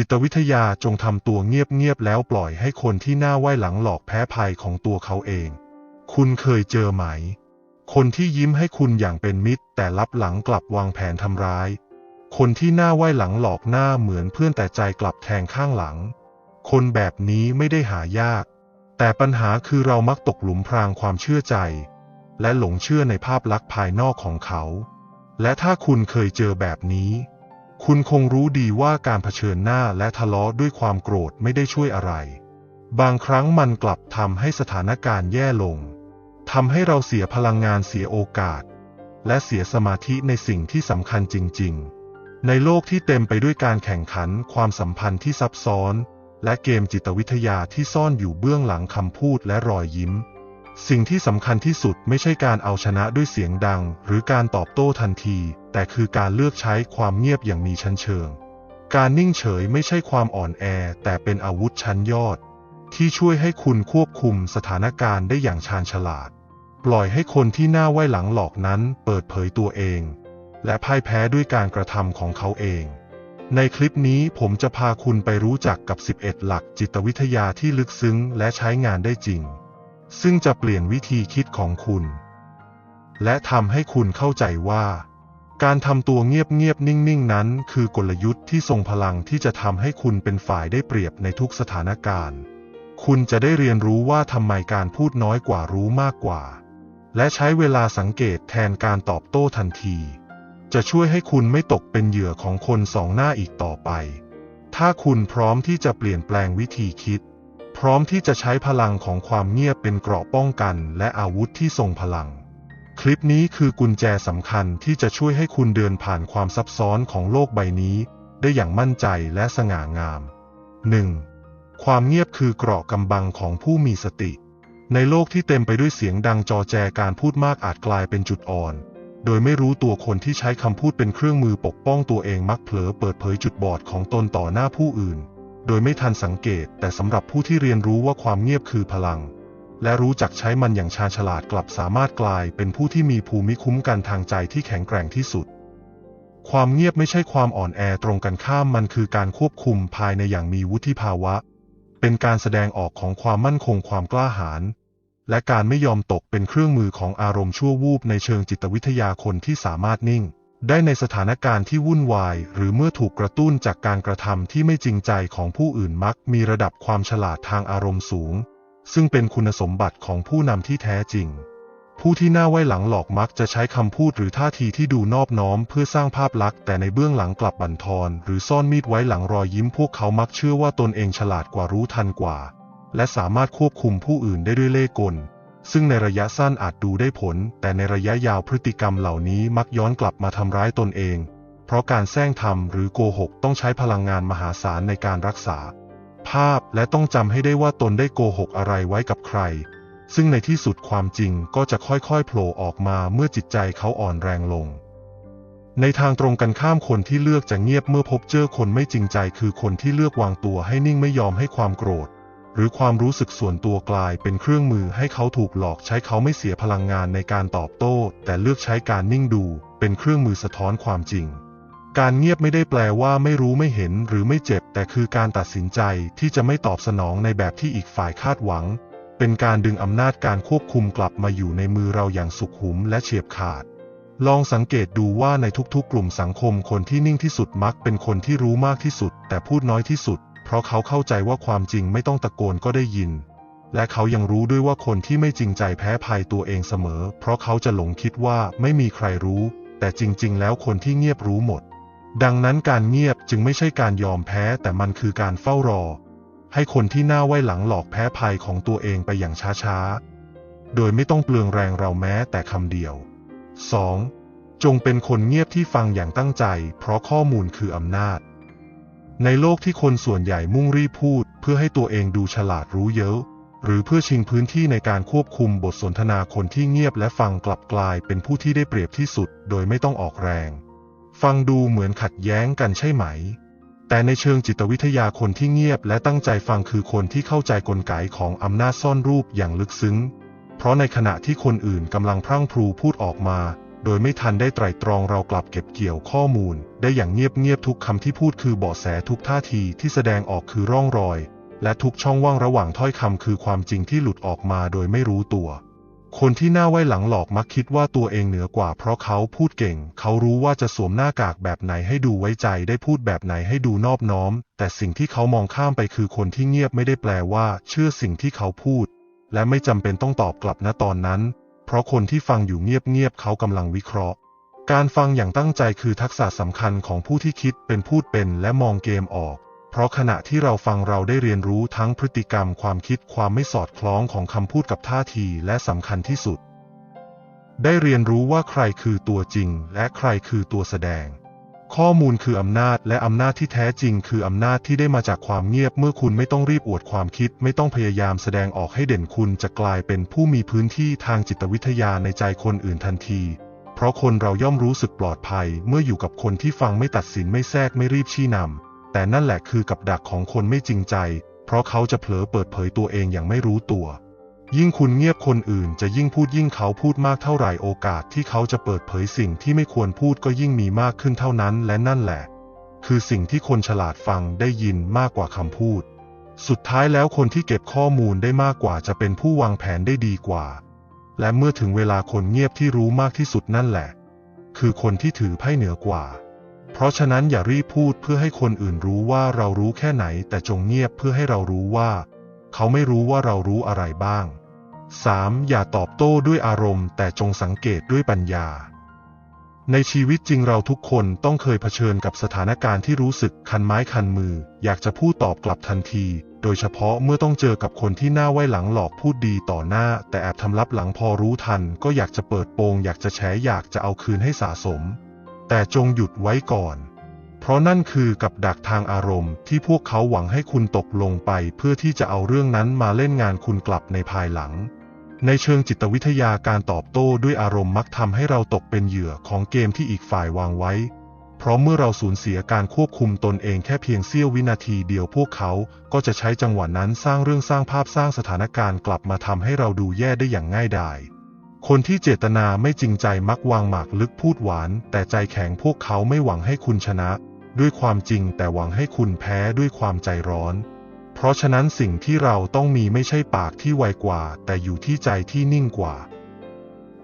จิตวิทยาจงทำตัวเงียบๆแล้วปล่อยให้คนที่หน้าไหวหลังหลอกแพ้ภัยของตัวเขาเอง คุณเคยเจอไหม คนที่ยิ้มให้คุณอย่างเป็นมิตร แต่ลับหลังกลับวางแผนทำร้าย คนที่หน้าไหวหลังหลอกหน้าเหมือนเพื่อนแต่ใจกลับแทงข้างหลัง คนแบบนี้ไม่ได้หายาก แต่ปัญหาคือเรามักตกหลุมพรางความเชื่อใจ และหลงเชื่อในภาพลักษณ์ภายนอกของเขา และถ้าคุณเคยเจอแบบนี้ คุณคงรู้ดีว่าการเผชิญหน้าและทะเลาะด้วยความโกรธไม่ได้ช่วยอะไร บางครั้งมันกลับทำให้สถานการณ์แย่ลงทำให้เราเสียพลังงานเสียโอกาส และเสียสมาธิในสิ่งที่สำคัญจริง ๆ ในโลกที่เต็มไปด้วยการแข่งขันความสัมพันธ์ที่ซับซ้อน และเกมจิตวิทยาที่ซ่อนอยู่เบื้องหลังคำพูดและรอยยิ้ม สิ่งที่สำคัญที่สุดไม่ใช่การเอาชนะด้วยเสียงดัง หรือการตอบโต้ทันที แต่คือการเลือกใช้ความเงียบอย่างมีชั้นเชิง การนิ่งเฉยไม่ใช่ความอ่อนแอ แต่เป็นอาวุธชั้นยอด ที่ช่วยให้คุณควบคุมสถานการณ์ได้อย่างชาญฉลาด ปล่อยให้คนที่หน้าไหว้หลังหลอกนั้นเปิดเผยตัวเอง และพ่ายแพ้ด้วยการกระทำของเขาเอง ในคลิปนี้ผมจะพาคุณไปรู้จักกับ 11 หลักจิตวิทยาที่ลึกซึ้งและใช้งานได้จริง ซึ่งจะเปลี่ยนวิธีคิดของคุณ และทำให้คุณเข้าใจว่า การทำตัวเงียบๆนิ่งๆ นั้นคือกลยุทธ์ที่ทรงพลังที่จะทำให้คุณเป็นฝ่ายได้เปรียบในทุกสถานการณ์ คุณจะได้เรียนรู้ว่าทำไมการพูดน้อยกว่ารู้มากกว่า และใช้เวลาสังเกตแทนการตอบโต้ทันที จะช่วยให้คุณไม่ตกเป็นเหยื่อของคนสองหน้าอีกต่อไป ถ้าคุณพร้อมที่จะเปลี่ยนแปลงวิธีคิด พร้อมที่จะใช้พลังของความเงียบเป็นเกราะป้องกัน และอาวุธที่ทรงพลัง คลิปนี้คือกุญแจสำคัญที่จะช่วยให้คุณเดินผ่านความซับซ้อนของโลกใบนี้ ได้อย่างมั่นใจและสง่างาม 1. ความเงียบคือเกราะกำบังของผู้มีสติ ในโลกที่เต็มไปด้วยเสียงดังจอแจการพูดมากอาจกลายเป็นจุดอ่อน โดยไม่รู้ตัวคนที่ใช้คำพูดเป็นเครื่องมือปกป้องตัวเองมักเผลอเปิดเผยจุดบอดของตนต่อหน้าผู้อื่น โดยไม่ทันสังเกต แต่สำหรับผู้ที่เรียนรู้ว่าความเงียบคือพลัง และรู้จักใช้มันอย่างชาญฉลาดกลับสามารถกลายเป็นผู้ที่มีภูมิคุ้มกันทางใจที่แข็งแกร่งที่สุด ความเงียบไม่ใช่ความอ่อนแอตรงกันข้ามมันคือการควบคุมภายในอย่างมีวุฒิภาวะ เป็นการแสดงออกของความมั่นคงความกล้าหาญและการไม่ยอมตกเป็นเครื่องมือของอารมณ์ชั่ววูบในเชิงจิตวิทยาคนที่สามารถนิ่ง ได้ในสถานการณ์ที่วุ่นวาย หรือเมื่อถูกกระตุ้นจากการกระทำที่ไม่จริงใจของผู้อื่นมักมีระดับความฉลาดทางอารมณ์สูง ซึ่งเป็นคุณสมบัติของผู้นำที่แท้จริง ผู้ที่หน้าไว้หลังหลอกมักจะใช้คำพูดหรือท่าทีที่ดูนอบน้อมเพื่อสร้างภาพลักษณ์แต่ในเบื้องหลังกลับบั่นทอน หรือซ่อนมีดไว้หลังรอยยิ้มพวกเขามักเชื่อว่าตนเองฉลาดกว่ารู้ทันกว่า และสามารถควบคุมผู้อื่นได้ด้วยเล่ห์กล ซึ่งในระยะสั้นอาจดูได้ผล แต่ในระยะยาวพฤติกรรมเหล่านี้มักย้อนกลับมาทำร้ายตนเอง เพราะการแซงทำหรือโกหกต้องใช้พลังงานมหาศาลในการรักษา ภาพและต้องจำให้ได้ว่าตนได้โกหกอะไรไว้กับใคร ซึ่งในที่สุดความจริงก็จะค่อยๆโผล่ออกมาเมื่อจิตใจเขาอ่อนแรงลง ในทางตรงกันข้ามคนที่เลือกจะเงียบเมื่อพบเจอคนไม่จริงใจ คือคนที่เลือกวางตัวให้นิ่งไม่ยอมให้ความโกรธ หรือความรู้สึกส่วนตัวกลายเป็นเครื่องมือให้เขาถูกหลอกใช้เขาไม่เสียพลังงานในการตอบโต้ แต่เลือกใช้การนิ่งดู เป็นเครื่องมือสะท้อนความจริง การเงียบไม่ได้แปลว่าไม่รู้ไม่เห็นหรือไม่เจ็บ แต่คือการตัดสินใจที่จะไม่ตอบสนองในแบบที่อีกฝ่ายคาดหวัง เป็นการดึงอำนาจการควบคุมกลับมาอยู่ในมือเราอย่างสุขุมและเฉียบขาดลองสังเกตดูว่าในทุกๆ กลุ่มสังคมคนที่นิ่งที่สุดมักเป็นคนที่รู้มากที่สุด แต่พูดน้อยที่สุด เพราะเขาเข้าใจว่าความจริงไม่ต้องตะโกนก็ได้ยิน และเขายังรู้ด้วยว่าคนที่ไม่จริงใจแพ้ภัยตัวเองเสมอ เพราะเขาจะหลงคิดว่าไม่มีใครรู้ แต่จริง ๆ แล้วคนที่เงียบรู้หมด ดังนั้นการเงียบจึงไม่ใช่การยอมแพ้แต่มันคือการเฝ้ารอ ให้คนที่หน้าไว้หลังหลอกแพ้ภัยของตัวเองไปอย่างช้าๆ โดยไม่ต้องเปลืองแรงเราแม้แต่คำเดียว 2. จงเป็นคนเงียบที่ฟังอย่างตั้งใจ เพราะข้อมูลคืออำนาจ ในโลกที่คนส่วนใหญ่มุ่งรีพูด เพื่อให้ตัวเองดูฉลาดรู้เยอะ หรือเพื่อชิงพื้นที่ในการควบคุมบทสนทนาคนที่เงียบและฟังกลับกลายเป็นผู้ที่ได้เปรียบที่สุด โดยไม่ต้องออกแรง ฟังดูเหมือนขัดแย้งกันใช่ไหม แต่ในเชิงจิตวิทยาคนที่เงียบและตั้งใจฟังคือคนที่เข้าใจกลไกของอำนาจซ่อนรูปอย่างลึกซึ้ง เพราะในขณะที่คนอื่นกำลังพรั่งพรูพูดออกมา โดยไม่ทันได้ไตร่ตรองเรากลับเก็บเกี่ยวข้อมูล ได้อย่างเงียบๆทุกคำที่พูดคือเบาะแสทุกท่าทีที่แสดงออกคือร่องรอย และทุกช่องว่างระหว่างถ้อยคำคือความจริงที่หลุดออกมาโดยไม่รู้ตัว คนที่หน้าไว้หลังหลอกมักคิดว่าตัวเองเหนือกว่า เพราะเขาพูดเก่ง เขารู้ว่าจะสวมหน้ากากแบบไหนให้ดูไว้ใจได้พูดแบบไหนให้ดูนอบน้อม แต่สิ่งที่เขามองข้ามไปคือคนที่เงียบไม่ได้แปลว่า เชื่อสิ่งที่เขาพูด และไม่จำเป็นต้องตอบกลับณตอนนั้น เพราะคนที่ฟังอยู่เงียบๆเขากำลังวิเคราะห์ การฟังอย่างตั้งใจคือทักษะสำคัญของผู้ที่คิดเป็นพูดเป็นและมองเกมออก เพราะขณะที่เราฟังเราได้เรียนรู้ทั้งพฤติกรรมความคิดความไม่สอดคล้องของคำพูดกับท่าทีและสำคัญที่สุด ได้เรียนรู้ว่าใครคือตัวจริงและใครคือตัวแสดง ข้อมูลคืออำนาจ และอำนาจที่แท้จริง คืออำนาจที่ได้มาจากความเงียบ เมื่อคุณไม่ต้องรีบอวดความคิด ไม่ต้องพยายามแสดงออกให้เด่นคุณจะกลายเป็นผู้มีพื้นที่ทางจิตวิทยาในใจคนอื่นทันที เพราะคนเราย่อมรู้สึกปลอดภัย เมื่ออยู่กับคนที่ฟังไม่ตัดสินไม่แทรกไม่รีบชี้นำแต่นั่นแหละคือกับดักของคนไม่จริงใจ เพราะเขาจะเผลอเปิดเผยตัวเองอย่างไม่รู้ตัว ยิ่งคุณเงียบคนอื่นจะยิ่งพูดยิ่งเขาพูดมากเท่าไหร่โอกาสที่เขาจะเปิดเผยสิ่งที่ไม่ควรพูดก็ยิ่งมีมากขึ้นเท่านั้นและนั่นแหละ คือสิ่งที่คนฉลาดฟังได้ยินมากกว่าคำพูด สุดท้ายแล้วคนที่เก็บข้อมูลได้มากกว่าจะเป็นผู้วางแผนได้ดีกว่า และเมื่อถึงเวลาคนเงียบที่รู้มากที่สุดนั่นแหละ คือคนที่ถือไพ่เหนือกว่า เพราะฉะนั้นอย่ารีบพูดเพื่อให้คนอื่นรู้ว่าเรารู้แค่ไหน แต่จงเงียบเพื่อให้เรารู้ว่า เขาไม่รู้ว่าเรารู้อะไรบ้าง 3. อย่าตอบโต้ด้วยอารมณ์ แต่จงสังเกตด้วยปัญญา ในชีวิตจริงเราทุกคนต้องเคยเผชิญกับสถานการณ์ที่รู้สึกคันไม้คันมือ อยากจะพูดตอบกลับทันที โดยเฉพาะเมื่อต้องเจอกับคนที่หน้าไหวหลังหลอกพูดดีต่อหน้า แต่แอบทำลับหลังพอรู้ทัน ก็อยากจะเปิดโปงอยากจะแฉอยากจะเอาคืนให้สะสม แต่จงหยุดไว้ก่อน ราะนั่นคือกับดักทางอารมณ์ที่พวกเขาหวังให้คุณตกลงไปเพื่อที่จะเอาเรื่องนั้นมาเล่นงานคุณกลับในภายหลัง ในเชิงจิตวิทยาการตอบโต้ด้วยอารมณ์มักทำให้เราตกเป็นเหยื่อของเกมที่อีกฝ่ายวางไว้ เพราะเมื่อเราสูญเสียการควบคุมตนเองแค่เพียงเสี้ยววินาทีเดียวพวกเขาก็จะใช้จังหวะนั้นสร้างเรื่องสร้างภาพสร้างสถานการณ์กลับมาทำให้เราดูแย่ได้อย่างง่ายดายคนที่เจตนาไม่จริงใจมักวางหมากลึกพูดหวาน แต่ใจแข็งพวกเขาไม่หวังให้คุณชนะ ด้วยความจริงแต่หวังให้คุณแพ้ด้วยความใจร้อน เพราะฉะนั้นสิ่งที่เราต้องมีไม่ใช่ปากที่ไวกว่า แต่อยู่ที่ใจที่นิ่งกว่า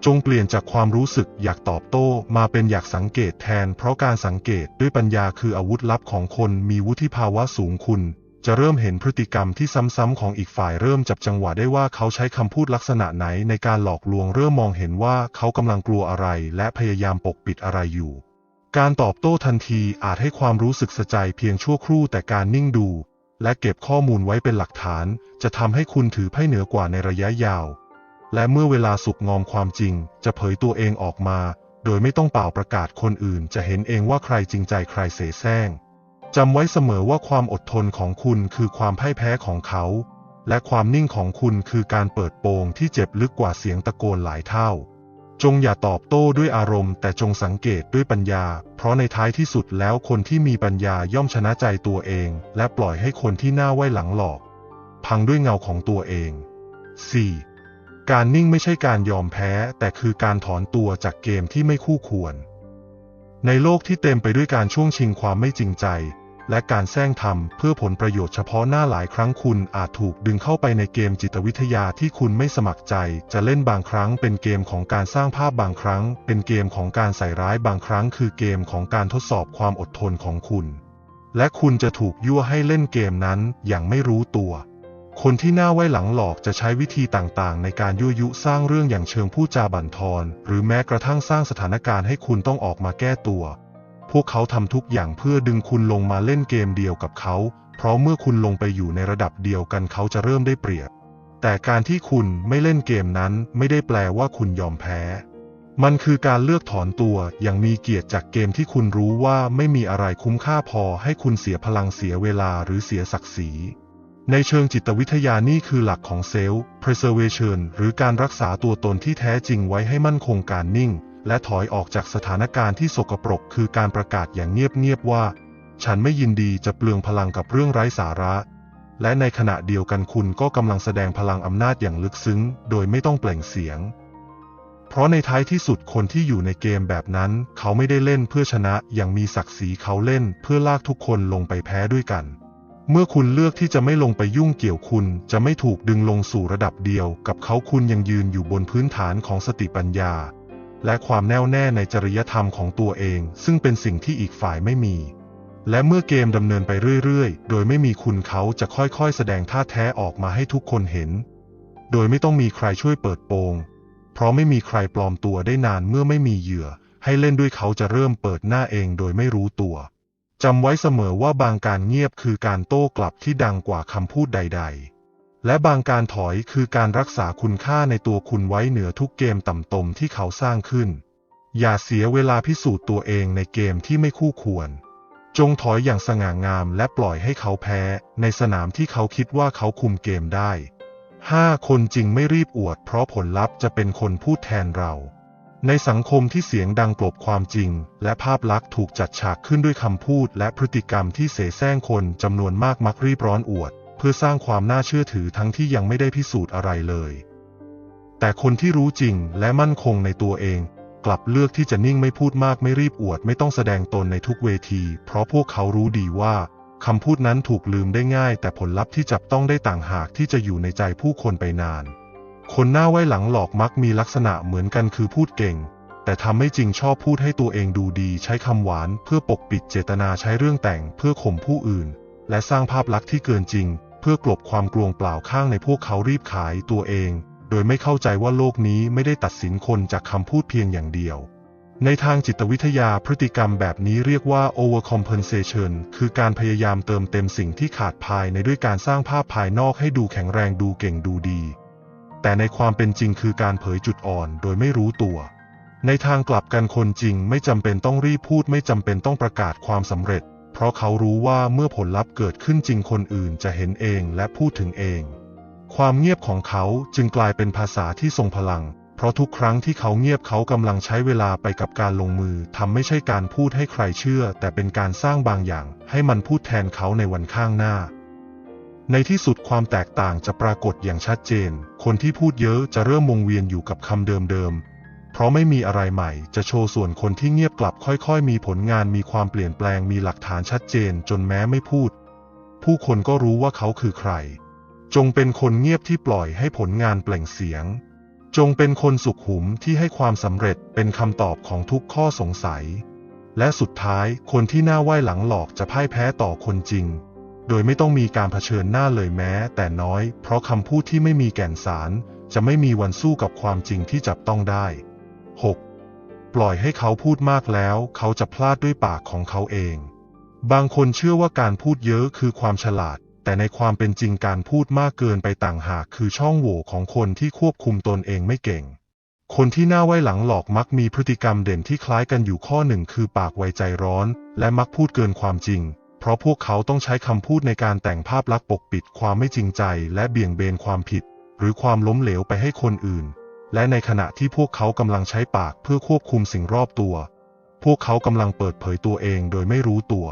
จงเปลี่ยนจากความรู้สึกอยากตอบโต้มาเป็นอยากสังเกตแทน เพราะการสังเกตด้วยปัญญาคืออาวุธลับของคนมีวุฒิภาวะสูงคุณ จะเริ่มเห็นพฤติกรรมที่ซ้ำๆของอีกฝ่ายเริ่มจับจังหวะได้ว่าเขาใช้คำพูดลักษณะไหนในการหลอกลวงเริ่มมองเห็นว่าเขากำลังกลัวอะไร และพยายามปกปิดอะไรอยู่ การตอบโต้ทันทีอาจให้ความรู้สึกสะใจเพียงชั่วครู่แต่การนิ่งดู และเก็บข้อมูลไว้เป็นหลักฐาน จะทำให้คุณถือไพ่เหนือกว่าในระยะยาว และเมื่อเวลาสุกงอมความจริง จะเผยตัวเองออกมา โดยไม่ต้องเป่าประกาศคนอื่น จะเห็นเองว่าใครจริงใจใครเสแสร้งจำไว้เสมอว่าความอดทนของคุณคือความพ่ายแพ้ของเขา และความนิ่งของคุณคือการเปิดโปงที่เจ็บลึกกว่าเสียงตะโกนหลายเท่า จงอย่าตอบโต้ด้วยอารมณ์ แต่จงสังเกตด้วยปัญญา เพราะในท้ายที่สุดแล้วคนที่มีปัญญาย่อมชนะใจตัวเอง และปล่อยให้คนที่หน้าไหวหลังหลอก พังด้วยเงาของตัวเอง 4. การนิ่งไม่ใช่การยอมแพ้ แต่คือการถอนตัวจากเกมที่ไม่คู่ควร ในโลกที่เต็มไปด้วยการช่วงชิงความไม่จริงใจ และการแซงทำเพื่อผลประโยชน์เฉพาะหน้าหลายครั้งคุณอาจถูกดึงเข้าไปในเกมจิตวิทยาที่คุณไม่สมัครใจ จะเล่นบางครั้งเป็นเกมของการสร้างภาพบางครั้ง เป็นเกมของการใส่ร้ายบางครั้ง คือเกมของการทดสอบความอดทนของคุณ และคุณจะถูกยั่วให้เล่นเกมนั้นอย่างไม่รู้ตัวคนที่หน้าไว้หลังหลอกจะใช้วิธีต่างๆ ในการยั่วยุสร้างเรื่องอย่างเชิงพูดจาบั่นทอน หรือแม้กระทั่งสร้างสถานการณ์ให้คุณต้องออกมาแก้ตัว วกเขาทำทุกอย่างเพื่อดึงคุณลงมาเล่นเกมเดียวกับเขา เพราะเมื่อคุณลงไปอยู่ในระดับเดียวกันเขาจะเริ่มได้เปรียบ แต่การที่คุณไม่เล่นเกมนั้นไม่ได้แปลว่าคุณยอมแพ้ มันคือการเลือกถอนตัวอย่างมีเกียรติจากเกมที่คุณรู้ว่าไม่มีอะไรคุ้มค่าพอให้คุณเสียพลังเสียเวลาหรือเสียศักดิ์ศรีในเชิงจิตวิทยานี่คือหลักของเซลล์ preservation หรือการรักษาตัวตนที่แท้จริงไว้ให้มั่นคงการนิ่ง และถอยออกจากสถานการณ์ที่สกปรกคือการประกาศอย่างเงียบๆว่า ฉันไม่ยินดีจะเปลืองพลังกับเรื่องไร้สาระ และในขณะเดียวกันคุณก็กำลังแสดงพลังอำนาจอย่างลึกซึ้ง โดยไม่ต้องเปล่งเสียง เพราะในท้ายที่สุดคนที่อยู่ในเกมแบบนั้น เขาไม่ได้เล่นเพื่อชนะอย่างมีศักดิ์ศรีเขาเล่นเพื่อลากทุกคนลงไปแพ้ด้วยกันเมื่อคุณเลือกที่จะไม่ลงไปยุ่งเกี่ยวคุณ จะไม่ถูกดึงลงสู่ระดับเดียวกับเขาคุณยังยืนอยู่บนพื้นฐานของสติปัญญา และความแน่วแน่ในจริยธรรมของตัวเอง ซึ่งเป็นสิ่งที่อีกฝ่ายไม่มี และเมื่อเกมดำเนินไปเรื่อยๆ โดยไม่มีคุณเขาจะค่อยๆ แสดงท่าแท้ออกมาให้ทุกคนเห็น โดยไม่ต้องมีใครช่วยเปิดโปง เพราะไม่มีใครปลอมตัวได้นานเมื่อไม่มีเหยื่อ ให้เล่นด้วยเขาจะเริ่มเปิดหน้าเองโดยไม่รู้ตัวจำไว้เสมอว่าบางการเงียบคือการโต้กลับที่ดังกว่าคำพูดใด ๆ และบางการถอยคือการรักษาคุณค่าในตัวคุณไว้เหนือทุกเกมต่ำตมที่เขาสร้างขึ้น อย่าเสียเวลาพิสูจน์ตัวเองในเกมที่ไม่คู่ควร จงถอยอย่างสง่างามและปล่อยให้เขาแพ้ ในสนามที่เขาคิดว่าเขาคุมเกมได้ 5. คนจริงไม่รีบอวด เพราะผลลัพธ์จะเป็นคนพูดแทนเรา ในสังคมที่เสียงดังกลบความจริง และภาพลักษณ์ถูกจัดฉากขึ้นด้วยคำพูด และพฤติกรรมที่เสแสร้งคนจำนวนมากมักรีบร้อนอวด เพื่อสร้างความน่าเชื่อถือทั้งที่ยังไม่ได้พิสูจน์อะไรเลย แต่คนที่รู้จริงและมั่นคงในตัวเอง กลับเลือกที่จะนิ่งไม่พูดมากไม่รีบอวดไม่ต้องแสดงตนในทุกเวที เพราะพวกเขารู้ดีว่าคำพูดนั้นถูกลืมได้ง่าย แต่ผลลัพธ์ที่จับต้องได้ต่างหากที่จะอยู่ในใจผู้คนไปนาน คนหน้าไว้หลังหลอกมักมีลักษณะเหมือนกันคือพูดเก่ง แต่ทำไม่จริงชอบพูดให้ตัวเองดูดี ใช้คำหวาน เพื่อปกปิดเจตนาใช้เรื่องแต่ง เพื่อข่มผู้อื่น และสร้างภาพลักษณ์ที่เกินจริง พื่อกลบความกลวงเปล่าข้างในพวกเขารีบขายตัวเอง โดยไม่เข้าใจว่าโลกนี้ไม่ได้ตัดสินคนจากคำพูดเพียงอย่างเดียว ในทางจิตวิทยาพฤติกรรมแบบนี้เรียกว่า overcompensation คือการพยายามเติมเต็มสิ่งที่ขาดภายในด้วยการสร้างภาพภายนอกให้ดูแข็งแรงดูเก่งดูดี แต่ในความเป็นจริงคือการเผยจุดอ่อนโดยไม่รู้ตัวในทางกลับกันคนจริงไม่จำเป็นต้องรีบพูดไม่จำเป็นต้องประกาศความสำเร็จ เพราะเขารู้ว่าเมื่อผลลัพธ์เกิดขึ้นจริงคนอื่นจะเห็นเองและพูดถึงเอง ความเงียบของเขาจึงกลายเป็นภาษาที่ทรงพลัง เพราะทุกครั้งที่เขาเงียบเขากำลังใช้เวลาไปกับการลงมือทำไม่ใช่การพูดให้ใครเชื่อ แต่เป็นการสร้างบางอย่าง ให้มันพูดแทนเขาในวันข้างหน้า ในที่สุดความแตกต่างจะปรากฏอย่างชัดเจน คนที่พูดเยอะจะเริ่มวงเวียนอยู่กับคำเดิมๆ เพราะไม่มีอะไรใหม่จะโชว์ส่วนคนที่เงียบกลับค่อยๆ มีผลงานมีความเปลี่ยนแปลงมีหลักฐานชัดเจนจนแม้ไม่พูด ผู้คนก็รู้ว่าเขาคือใคร จงเป็นคนเงียบที่ปล่อยให้ผลงานเปล่งเสียง จงเป็นคนสุขุมที่ให้ความสำเร็จเป็นคำตอบของทุกข้อสงสัย และสุดท้ายคนที่หน้าไหว้หลังหลอกจะพ่ายแพ้ต่อคนจริง โดยไม่ต้องมีการเผชิญหน้าเลยแม้ แต่น้อย เพราะคำพูดที่ไม่มีแก่นสาร จะไม่มีวันสู้กับความจริงที่จับต้องได้ 6. ปล่อยให้เขาพูดมากแล้ว เขาจะพลาดด้วยปากของเขาเอง บางคนเชื่อว่าการพูดเยอะคือความฉลาด แต่ในความเป็นจริงการพูดมากเกินไปต่างหากคือช่องโหว่ของคนที่ควบคุมตนเองไม่เก่ง คนที่หน้าไว้หลังหลอกมักมีพฤติกรรมเด่นที่คล้ายกันอยู่ข้อหนึ่งคือปากไวใจร้อน และมักพูดเกินความจริงเพราะพวกเขาต้องใช้คำพูดในการแต่งภาพลักษณ์ปกปิดความไม่จริงใจ และเบี่ยงเบนความผิด หรือความล้มเหลวไปให้คนอื่น และในขณะที่พวกเขากำลังใช้ปากเพื่อควบคุมสิ่งรอบตัว พวกเขากำลังเปิดเผยตัวเองโดยไม่รู้ตัว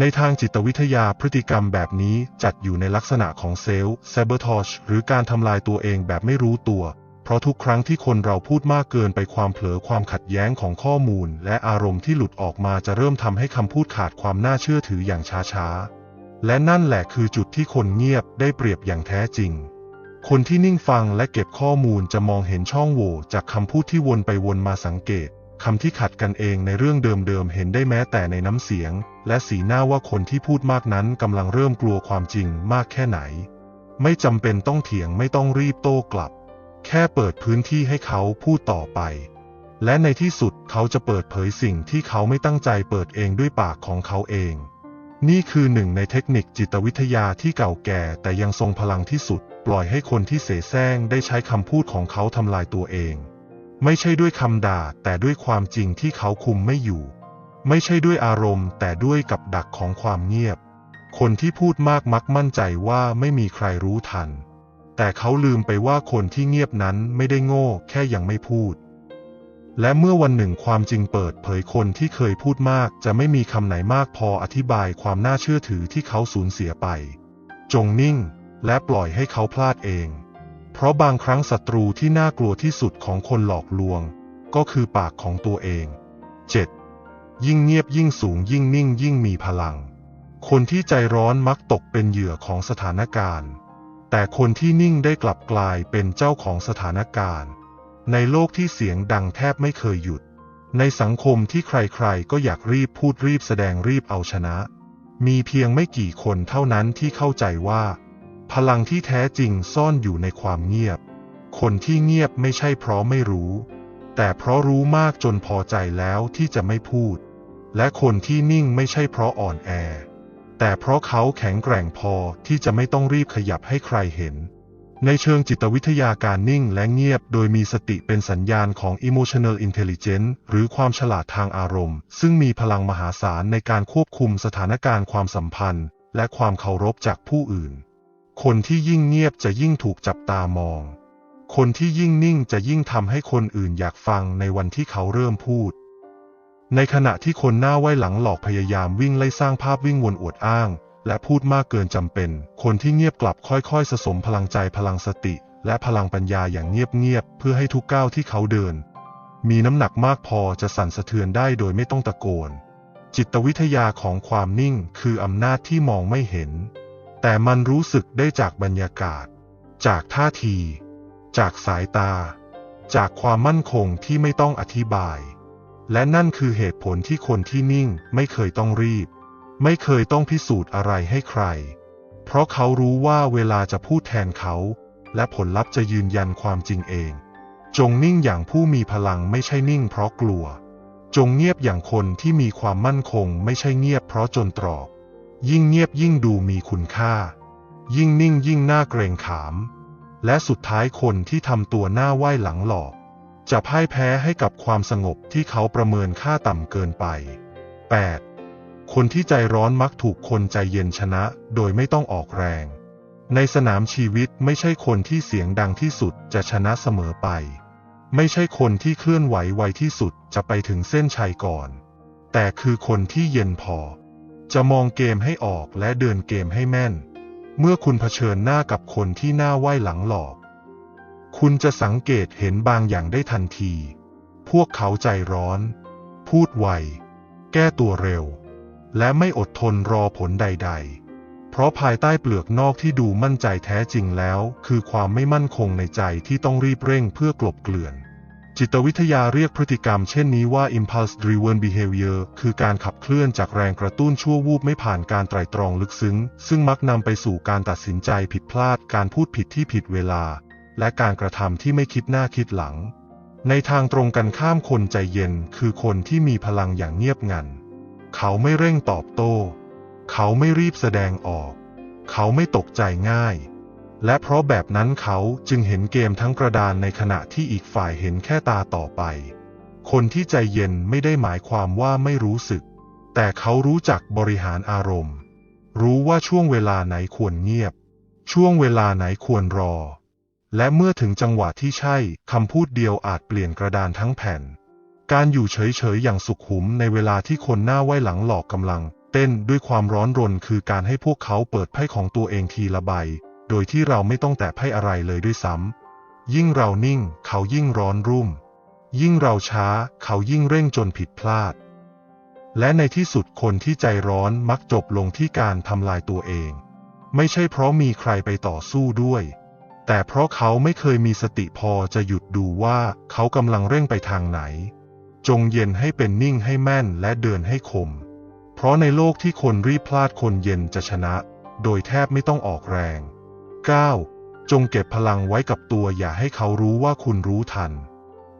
ในทางจิตวิทยาพฤติกรรมแบบนี้จัดอยู่ในลักษณะของเซลล์เซเบอร์ทอชหรือการทำลายตัวเองแบบไม่รู้ตัว เพราะทุกครั้งที่คนเราพูดมากเกินไปความเผลอความขัดแย้งของข้อมูล และอารมณ์ที่หลุดออกมาจะเริ่มทำให้คำพูดขาดความน่าเชื่อถืออย่างช้าๆและนั่นแหละคือจุดที่คนเงียบได้เปรียบอย่างแท้จริง คนที่นิ่งฟังและเก็บข้อมูลจะมองเห็นช่องโหว่จากคำพูดที่วนไปวนมาสังเกตคำที่ขัดกันเองในเรื่องเดิมๆเห็นได้แม้แต่ในน้ำเสียง และสีหน้าว่าคนที่พูดมากนั้นกำลังเริ่มกลัวความจริงมากแค่ไหน ไม่จำเป็นต้องเถียงไม่ต้องรีบโต้กลับ แค่เปิดพื้นที่ให้เขาพูดต่อไป และในที่สุดเขาจะเปิดเผยสิ่งที่เขาไม่ตั้งใจเปิดเองด้วยปากของเขาเอง นี่คือหนึ่งในเทคนิคจิตวิทยาที่เก่าแก่แต่ยังทรงพลังที่สุด ปล่อยให้คนที่เสแสร้งได้ใช้คำพูดของเขาทำลายตัวเอง ไม่ใช่ด้วยคำด่าแต่ด้วยความจริงที่เขาคุมไม่อยู่ ไม่ใช่ด้วยอารมณ์ แต่ด้วยกับดักของความเงียบ คนที่พูดมากมักมั่นใจว่าไม่มีใครรู้ทัน แต่เขาลืมไปว่าคนที่เงียบนั้นไม่ได้โง่ แค่ยังไม่พูด และเมื่อวันหนึ่งความจริงเปิดเผยคนที่เคยพูดมาก จะไม่มีคำไหนมากพออธิบายความน่าเชื่อถือที่เขาสูญเสียไป จงนิ่ง และปล่อยให้เขาพลาดเอง เพราะบางครั้งศัตรูที่น่ากลัวที่สุดของคนหลอกลวง ก็คือปากของตัวเอง 7. ยิ่งเงียบยิ่งสูงยิ่งนิ่งยิ่งมีพลัง คนที่ใจร้อนมักตกเป็นเหยื่อของสถานการณ์ แต่คนที่นิ่งได้กลับกลายเป็นเจ้าของสถานการณ์ ในโลกที่เสียงดังแทบไม่เคยหยุด ในสังคมที่ใครๆ ก็อยากรีบพูดรีบแสดงรีบเอาชนะ มีเพียงไม่กี่คนเท่านั้นที่เข้าใจว่า พลังที่แท้จริงซ่อนอยู่ในความเงียบ คนที่เงียบไม่ใช่เพราะไม่รู้ แต่เพราะรู้มากจนพอใจแล้วที่จะไม่พูด และคนที่นิ่งไม่ใช่เพราะอ่อนแอ แต่เพราะเขาแข็งแกร่งพอที่จะไม่ต้องรีบขยับให้ใครเห็น ในเชิงจิตวิทยาการนิ่งและเงียบ โดยมีสติเป็นสัญญาณของ emotional intelligence หรือความฉลาดทางอารมณ์ ซึ่งมีพลังมหาศาลในการควบคุมสถานการณ์ความสัมพันธ์ และความเคารพจากผู้อื่น คนที่ยิ่งเงียบจะยิ่งถูกจับตามอง คนที่ยิ่งนิ่งจะยิ่งทำให้คนอื่นอยากฟังในวันที่เขาเริ่มพูด ในขณะที่คนหน้าไหวหลังหลอกพยายามวิ่งไล่สร้างภาพวิ่งวนอวดอ้าง และพูดมากเกินจำเป็น คนที่เงียบกลับค่อยๆ สะสมพลังใจพลังสติ และพลังปัญญาอย่างเงียบๆ เพื่อให้ทุกก้าวที่เขาเดิน มีน้ำหนักมากพอจะสั่นสะเทือนได้โดยไม่ต้องตะโกน จิตวิทยาของความนิ่งคืออำนาจที่มองไม่เห็น แต่มันรู้สึกได้จากบรรยากาศ จากท่าที จากสายตา จากความมั่นคงที่ไม่ต้องอธิบาย และนั่นคือเหตุผลที่คนที่นิ่งไม่เคยต้องรีบ ไม่เคยต้องพิสูจน์อะไรให้ใคร เพราะเขารู้ว่าเวลาจะพูดแทนเขา และผลลัพธ์จะยืนยันความจริงเอง จงนิ่งอย่างผู้มีพลังไม่ใช่นิ่งเพราะกลัว จงเงียบอย่างคนที่มีความมั่นคงไม่ใช่เงียบเพราะจนตรอก ยิ่งเงียบยิ่งดูมีคุณค่า ยิ่งนิ่งยิ่งน่าเกรงขาม และสุดท้ายคนที่ทำตัวหน้าไหว้หลังหลอก จะพ่ายแพ้ให้กับความสงบที่เขาประเมินค่าต่ำเกินไป 8. คนที่ใจร้อนมักถูกคนใจเย็นชนะ โดยไม่ต้องออกแรง ในสนามชีวิตไม่ใช่คนที่เสียงดังที่สุดจะชนะเสมอไป ไม่ใช่คนที่เคลื่อนไหวไวที่สุดจะไปถึงเส้นชัยก่อน แต่คือคนที่เย็นพอ จะมองเกมให้ออกและเดินเกมให้แม่น เมื่อคุณเผชิญหน้ากับคนที่หน้าไหวหลังหลอก คุณจะสังเกตเห็นบางอย่างได้ทันที พวกเขาใจร้อน พูดไว แก้ตัวเร็ว และไม่อดทนรอผลใด ๆ เพราะภายใต้เปลือกนอกที่ดูมั่นใจแท้จริงแล้ว คือความไม่มั่นคงในใจที่ต้องรีบเร่งเพื่อกลบเกลื่อน จิตวิทยาเรียกพฤติกรรมเช่นนี้ว่า impulse driven behavior คือการขับเคลื่อนจากแรงกระตุ้นชั่ววูบไม่ผ่านการไตร่ตรองลึกซึ้ง ซึ่งมักนำไปสู่การตัดสินใจผิดพลาด การพูดผิดที่ผิดเวลา และการกระทำที่ไม่คิดหน้าคิดหลัง ในทางตรงกันข้ามคนใจเย็น คือคนที่มีพลังอย่างเงียบงัน เขาไม่เร่งตอบโต้ เขาไม่รีบแสดงออก เขาไม่ตกใจง่าย และเพราะแบบนั้นเขาจึงเห็นเกมทั้งกระดานในขณะที่อีกฝ่ายเห็นแค่ตาต่อไป คนที่ใจเย็นไม่ได้หมายความว่าไม่รู้สึก แต่เขารู้จักบริหารอารมณ์ รู้ว่าช่วงเวลาไหนควรเงียบ ช่วงเวลาไหนควรรอ และเมื่อถึงจังหวะที่ใช่คำพูดเดียวอาจเปลี่ยนกระดานทั้งแผ่น การอยู่เฉยๆอย่างสุขุมในเวลาที่คนหน้าไหวหลังหลอกกำลัง เต้นด้วยความร้อนรนคือการให้พวกเขาเปิดไพ่ของตัวเองทีละใบ โดยที่เราไม่ต้องแตะไพ่อะไรเลยด้วยซ้ำยิ่งเรานิ่ง เขายิ่งร้อนรุ่ม ยิ่งเราช้า เขายิ่งเร่งจนผิดพลาด และในที่สุดคนที่ใจร้อนมักจบลงที่การทำลายตัวเอง ไม่ใช่เพราะมีใครไปต่อสู้ด้วยแต่เพราะเขาไม่เคยมีสติพอจะหยุดดูว่าเขากำลังเร่งไปทางไหน จงเย็นให้เป็นนิ่งให้แม่นและเดินให้คม เพราะในโลกที่คนรีบพลาดคนเย็นจะชนะ โดยแทบไม่ต้องออกแรง 9. จงเก็บพลังไว้กับตัวอย่าให้เขารู้ว่าคุณรู้ทัน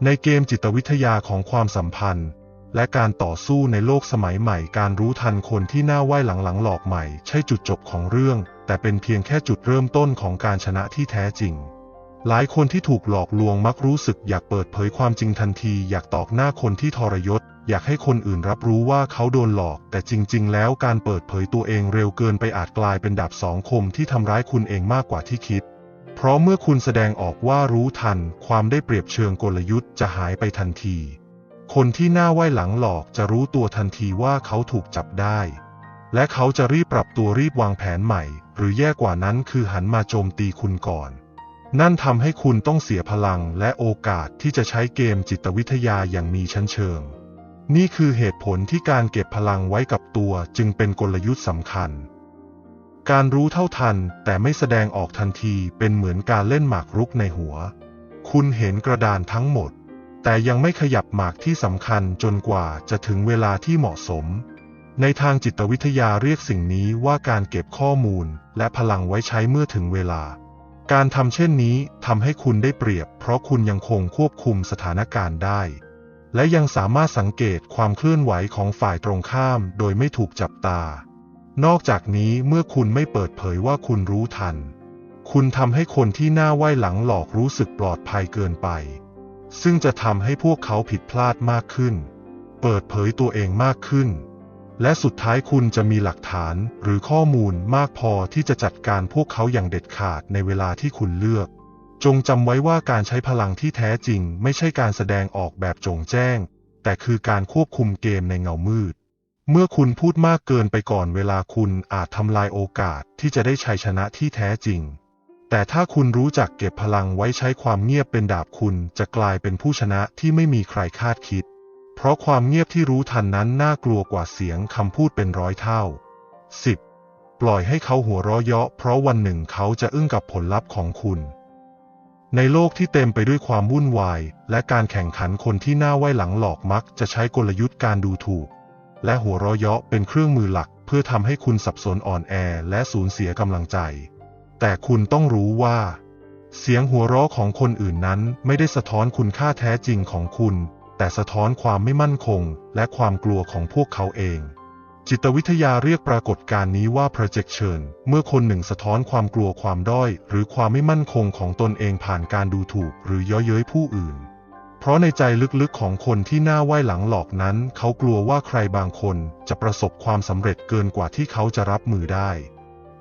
ในเกมจิตวิทยาของความสัมพันธ์ และการต่อสู้ในโลกสมัยใหม่ การรู้ทันคนที่หน้าไหวหลังๆหลอกใหม่ ใช่จุดจบของเรื่อง แต่เป็นเพียงแค่จุดเริ่มต้นของการชนะที่แท้จริง หลายคนที่ถูกหลอกลวงมักรู้สึกอยากเปิดเผยความจริงทันที อยากตอกหน้าคนที่ทรยศ อยากให้คนอื่นรับรู้ว่าเขาโดนหลอก แต่จริง ๆ แล้วการเปิดเผยตัวเองเร็วเกินไปอาจกลายเป็นดาบสองคมที่ทำร้ายคุณเองมากกว่าที่คิด เพราะเมื่อคุณแสดงออกว่ารู้ทัน ความได้เปรียบเชิงกลยุทธ์จะหายไปทันที คนที่หน้าไหวหลังหลอกจะรู้ตัวทันทีว่าเขาถูกจับได้ และเขาจะรีบปรับตัวรีบวางแผนใหม่ หรือแย่กว่านั้นคือหันมาโจมตีคุณก่อน นั่นทำให้คุณต้องเสียพลังและโอกาสที่จะใช้เกมจิตวิทยาอย่างมีชั้นเชิง นี่คือเหตุผลที่การเก็บพลังไว้กับตัวจึงเป็นกลยุทธ์สำคัญ การรู้เท่าทันแต่ไม่แสดงออกทันทีเป็นเหมือนการเล่นหมากรุกในหัว คุณเห็นกระดานทั้งหมด แต่ยังไม่ขยับหมากที่สำคัญจนกว่าจะถึงเวลาที่เหมาะสม ในทางจิตวิทยาเรียกสิ่งนี้ว่าการเก็บข้อมูลและพลังไว้ใช้เมื่อถึงเวลา การทำเช่นนี้ทำให้คุณได้เปรียบ เพราะคุณยังคงควบคุมสถานการณ์ได้ และยังสามารถสังเกตความเคลื่อนไหวของฝ่ายตรงข้าม โดยไม่ถูกจับตา นอกจากนี้เมื่อคุณไม่เปิดเผยว่าคุณรู้ทัน คุณทำให้คนที่หน้าไหว้หลังหลอกรู้สึกปลอดภัยเกินไป ซึ่งจะทำให้พวกเขาผิดพลาดมากขึ้น เปิดเผยตัวเองมากขึ้น และสุดท้ายคุณจะมีหลักฐานหรือข้อมูลมากพอที่จะจัดการพวกเขาอย่างเด็ดขาดในเวลาที่คุณเลือก จงจำไว้ว่าการใช้พลังที่แท้จริง ไม่ใช่การแสดงออกแบบจงแจ้ง แต่คือการควบคุมเกมในเงามืด เมื่อคุณพูดมากเกินไปก่อนเวลาคุณอาจทำลายโอกาสที่จะได้ชัยชนะที่แท้จริง แต่ถ้าคุณรู้จักเก็บพลังไว้ใช้ความเงียบเป็นดาบคุณจะกลายเป็นผู้ชนะที่ไม่มีใครคาดคิด ราะความเงียบที่รู้ทันนั้นน่ากลัวกว่าเสียงคำพูดเป็นร้อยเท่า 10. ปล่อยให้เขาหัวเราะเยาะเพราะวันหนึ่งเขาจะอึ้งกับผลลัพธ์ของคุณ ในโลกที่เต็มไปด้วยความวุ่นวาย และการแข่งขันคนที่หน้าไหวหลังหลอกมักจะใช้กลยุทธ์การดูถูก และหัวเราะเยาะเป็นเครื่องมือหลัก เพื่อทำให้คุณสับสนอ่อนแอและสูญเสียกำลังใจ แต่คุณต้องรู้ว่าเสียงหัวเราะของคนอื่นนั้นไม่ได้สะท้อนคุณค่าแท้จริงของคุณ แต่สะท้อนความไม่มั่นคง และความกลัวของพวกเขาเอง จิตวิทยาเรียกปรากฏการณ์นี้ว่า projection เมื่อคนหนึ่งสะท้อนความกลัวความด้อย หรือความไม่มั่นคงของตนเองผ่านการดูถูก หรือเย้อเย้ยผู้อื่น เพราะในใจลึกๆของคนที่หน้าไหวหลังหลอกนั้น เขากลัวว่าใครบางคนจะประสบความสำเร็จเกินกว่าที่เขาจะรับมือได้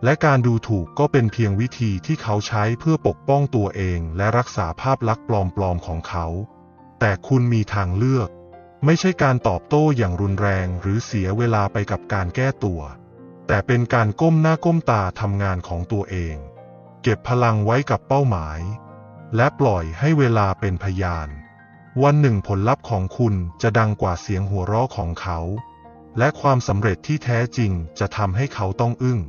และการดูถูกก็เป็นเพียงวิธีที่เขาใช้เพื่อปกป้องตัวเองและรักษาภาพลักษณ์ปลอมๆของเขา แต่คุณมีทางเลือก ไม่ใช่การตอบโต้อย่างรุนแรงหรือเสียเวลาไปกับการแก้ตัว แต่เป็นการก้มหน้าก้มตาทำงานของตัวเอง เก็บพลังไว้กับเป้าหมาย และปล่อยให้เวลาเป็นพยาน วันหนึ่งผลลัพธ์ของคุณจะดังกว่าเสียงหัวเราะของเขา และความสำเร็จที่แท้จริงจะทำให้เขาต้องอึ้ง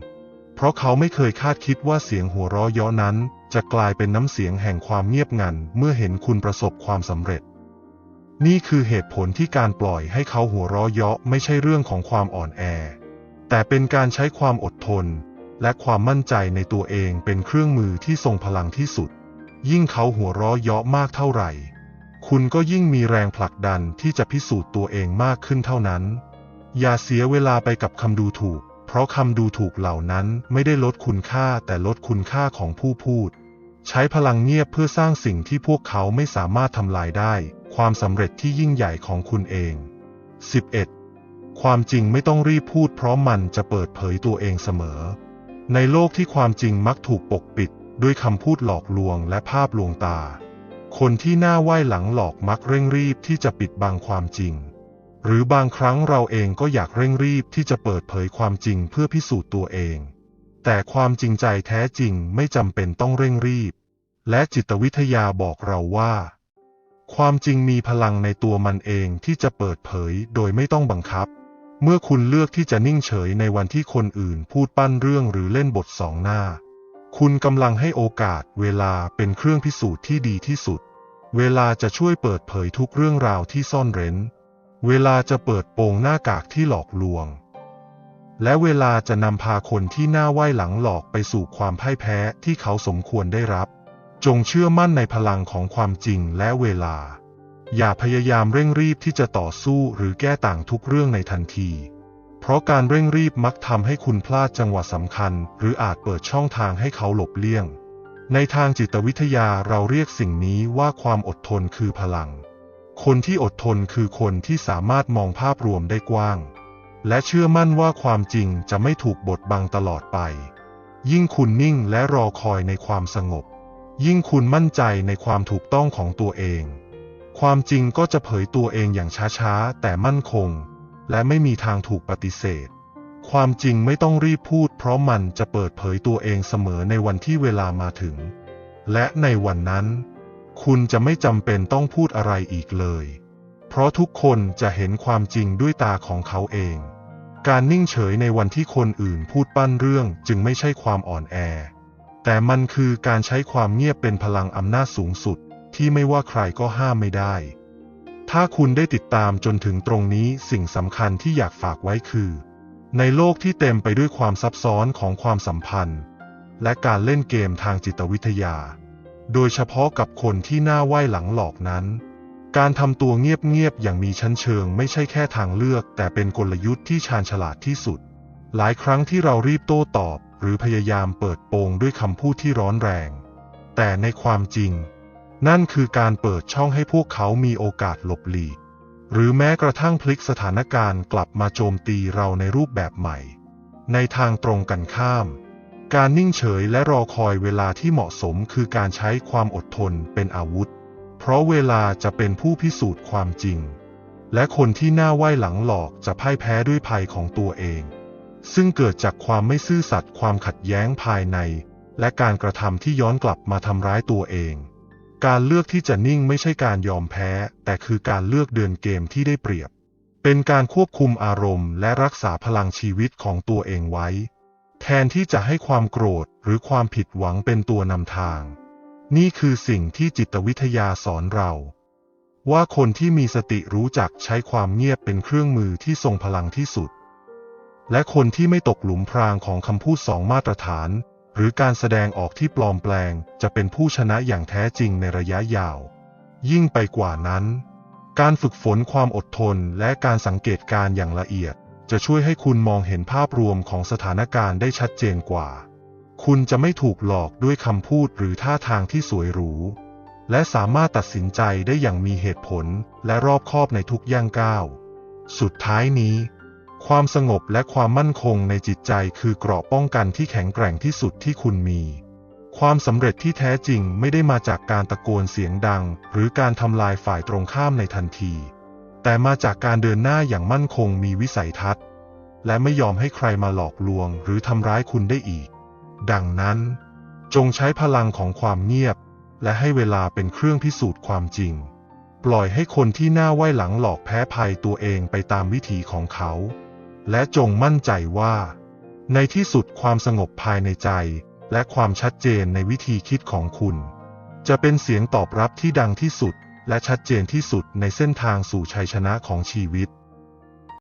เพราะเขาไม่เคยคาดคิดว่าเสียงหัวเราะเยาะนั้น จะกลายเป็นน้ำเสียงแห่งความเงียบงันเมื่อเห็นคุณประสบความสำเร็จ นี่คือเหตุผลที่การปล่อยให้เขาหัวเราะเยาะไม่ใช่เรื่องของความอ่อนแอ แต่เป็นการใช้ความอดทน และความมั่นใจในตัวเองเป็นเครื่องมือที่ทรงพลังที่สุด ยิ่งเขาหัวเราะเยาะมากเท่าไหร่ คุณก็ยิ่งมีแรงผลักดันที่จะพิสูจน์ตัวเองมากขึ้นเท่านั้น อย่าเสียเวลาไปกับคำดูถูก เพราะคำดูถูกเหล่านั้นไม่ได้ลดคุณค่าแต่ลดคุณค่าของผู้พูด ใช้พลังเงียบเพื่อสร้างสิ่งที่พวกเขาไม่สามารถทำลายได้ ความสำเร็จที่ยิ่งใหญ่ของคุณเอง 11. ความจริงไม่ต้องรีบพูดเพราะมันจะเปิดเผยตัวเองเสมอ ในโลกที่ความจริงมักถูกปกปิด ด้วยคำพูดหลอกลวงและภาพลวงตา คนที่หน้าไหว้หลังหลอกมักเร่งรีบที่จะปิดบังความจริง หรือบางครั้งเราเองก็อยากเร่งรีบที่จะเปิดเผยความจริงเพื่อพิสูจน์ตัวเอง แต่ความจริงใจแท้จริงไม่จำเป็นต้องเร่งรีบ และจิตวิทยาบอกเราว่า ความจริงมีพลังในตัวมันเองที่จะเปิดเผยโดยไม่ต้องบังคับ เมื่อคุณเลือกที่จะนิ่งเฉยในวันที่คนอื่นพูดปั้นเรื่องหรือเล่นบทสองหน้า คุณกำลังให้โอกาสเวลาเป็นเครื่องพิสูจน์ที่ดีที่สุด เวลาจะช่วยเปิดเผยทุกเรื่องราวที่ซ่อนเร้น เวลาจะเปิดโปงหน้ากากที่หลอกลวง และเวลาจะนำพาคนที่หน้าไหว้หลังหลอกไปสู่ความพ่ายแพ้ที่เขาสมควรได้รับ จงเชื่อมั่นในพลังของความจริงและเวลา อย่าพยายามเร่งรีบที่จะต่อสู้หรือแก้ต่างทุกเรื่องในทันที เพราะการเร่งรีบมักทำให้คุณพลาดจังหวะสำคัญ หรืออาจเปิดช่องทางให้เขาหลบเลี่ยง ในทางจิตวิทยาเราเรียกสิ่งนี้ว่าความอดทนคือพลัง คนที่อดทนคือคนที่สามารถมองภาพรวมได้กว้าง และเชื่อมั่นว่าความจริงจะไม่ถูกบดบังตลอดไป ยิ่งคุณนิ่งและรอคอยในความสงบ ยิ่งคุณมั่นใจในความถูกต้องของตัวเอง ความจริงก็จะเผยตัวเองอย่างช้าๆ แต่มั่นคง และไม่มีทางถูกปฏิเสธ ความจริงไม่ต้องรีบพูด เพราะมันจะเปิดเผยตัวเองเสมอในวันที่เวลามาถึง และในวันนั้น คุณจะไม่จำเป็นต้องพูดอะไรอีกเลย เพราะทุกคนจะเห็นความจริงด้วยตาของเขาเอง การนิ่งเฉยในวันที่คนอื่นพูดปั้นเรื่องจึงไม่ใช่ความอ่อนแอ แต่มันคือการใช้ความเงียบเป็นพลังอำนาจสูงสุด ที่ไม่ว่าใครก็ห้ามไม่ได้ ถ้าคุณได้ติดตามจนถึงตรงนี้สิ่งสำคัญที่อยากฝากไว้คือ ในโลกที่เต็มไปด้วยความซับซ้อนของความสัมพันธ์ และการเล่นเกมทางจิตวิทยา โดยเฉพาะกับคนที่หน้าไหว้หลังหลอกนั้น การทำตัวเงียบๆอย่างมีชั้นเชิงไม่ใช่แค่ทางเลือก แต่เป็นกลยุทธ์ที่ชาญฉลาดที่สุด หลายครั้งที่เรารีบโต้ตอบ หรือพยายามเปิดโปงด้วยคำพูดที่ร้อนแรง แต่ในความจริง นั่นคือการเปิดช่องให้พวกเขามีโอกาสหลบหลีก หรือแม้กระทั่งพลิกสถานการณ์กลับมาโจมตีเราในรูปแบบใหม่ ในทางตรงกันข้าม การนิ่งเฉยและรอคอยเวลาที่เหมาะสมคือการใช้ความอดทนเป็นอาวุธ เพราะเวลาจะเป็นผู้พิสูจน์ความจริง และคนที่หน้าไหว้หลังหลอกจะพ่ายแพ้ด้วยภัยของตัวเอง ซึ่งเกิดจากความไม่ซื่อสัตย์ความขัดแย้งภายใน และการกระทำที่ย้อนกลับมาทำร้ายตัวเอง การเลือกที่จะนิ่งไม่ใช่การยอมแพ้ แต่คือการเลือกเดินเกมที่ได้เปรียบ เป็นการควบคุมอารมณ์ และรักษาพลังชีวิตของตัวเองไว้ แทนที่จะให้ความโกรธหรือความผิดหวังเป็นตัวนำทาง นี่คือสิ่งที่จิตวิทยาสอนเรา ว่าคนที่มีสติรู้จักใช้ความเงียบเป็นเครื่องมือที่ทรงพลังที่สุด และคนที่ไม่ตกหลุมพรางของคำพูดสองมาตรฐาน หรือการแสดงออกที่ปลอมแปลง จะเป็นผู้ชนะอย่างแท้จริงในระยะยาว ยิ่งไปกว่านั้น การฝึกฝนความอดทนและการสังเกตการอย่างละเอียด จะช่วยให้คุณมองเห็นภาพรวมของสถานการณ์ได้ชัดเจนกว่า คุณจะไม่ถูกหลอกด้วยคำพูดหรือท่าทางที่สวยหรู และสามารถตัดสินใจได้อย่างมีเหตุผลและรอบคอบในทุกย่างก้าว สุดท้ายนี้ ความสงบและความมั่นคงในจิตใจคือเกราะป้องกันที่แข็งแกร่งที่สุดที่คุณมี ความสำเร็จที่แท้จริงไม่ได้มาจากการตะโกนเสียงดัง หรือการทำลายฝ่ายตรงข้ามในทันที แต่มาจากการเดินหน้าอย่างมั่นคงมีวิสัยทัศน์ และไม่ยอมให้ใครมาหลอกลวงหรือทำร้ายคุณได้อีก ดังนั้น จงใช้พลังของความเงียบ และให้เวลาเป็นเครื่องพิสูจน์ความจริง ปล่อยให้คนที่หน้าไหวหลังหลอกแพ้ภัยตัวเองไปตามวิถีของเขา และจงมั่นใจว่า ในที่สุดความสงบภายในใจ และความชัดเจนในวิธีคิดของคุณ จะเป็นเสียงตอบรับที่ดังที่สุด และชัดเจนที่สุดในเส้นทางสู่ชัยชนะของชีวิต